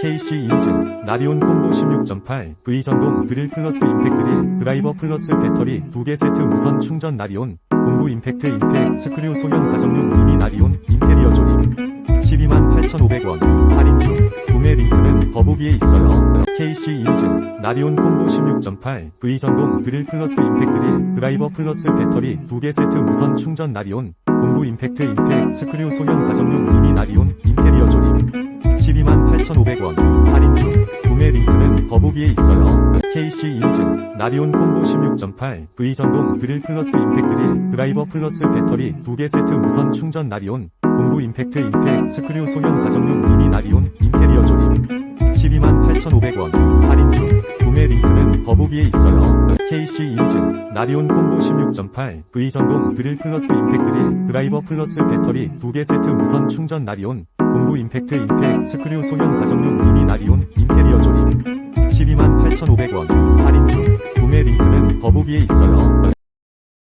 KC 인증 나리온 콤보 16.8 V 전동 드릴 플러스 임팩트릴 드라이버 플러스 배터리 2개 세트 무선 충전 나리온 공구 임팩트 임팩 스크류 소형 가정용 미니 나리온 인테리어 조립 128,500원 할인 중. 구매 링크는 더보기에 있어요. KC 인증 나리온 콤보 16.8 V 전동 드릴 플러스 임팩트릴 드라이버 플러스 배터리 2개 세트 무선 충전 나리온 공구 임팩트 임팩 스크류 소형 가정용 미니 나리온 128,500원. 할인 중 구매 링크는 더보기에 있어요. KC 인증. 나리온 콤보 16.8 V 전동 드릴 플러스 임팩트 릴. 드라이버 플러스 배터리 2개 세트 무선 충전 나리온. 공구 임팩트 임팩. 스크류 소형 가정용 미니 나리온. 인테리어 조립. 128,500원. 할인 중 구매 링크는 더보기에 있어요. KC 인증. 나리온 콤보 16.8 V 전동 드릴 플러스 임팩트 릴. 드라이버 플러스 배터리 2개 세트 무선 충전 나리온 공구 임팩트 임팩 스크류 소형 가정용 미니 나리온 인테리어 조립 128,500원. 할인 중. 구매 링크는 더보기에 있어요.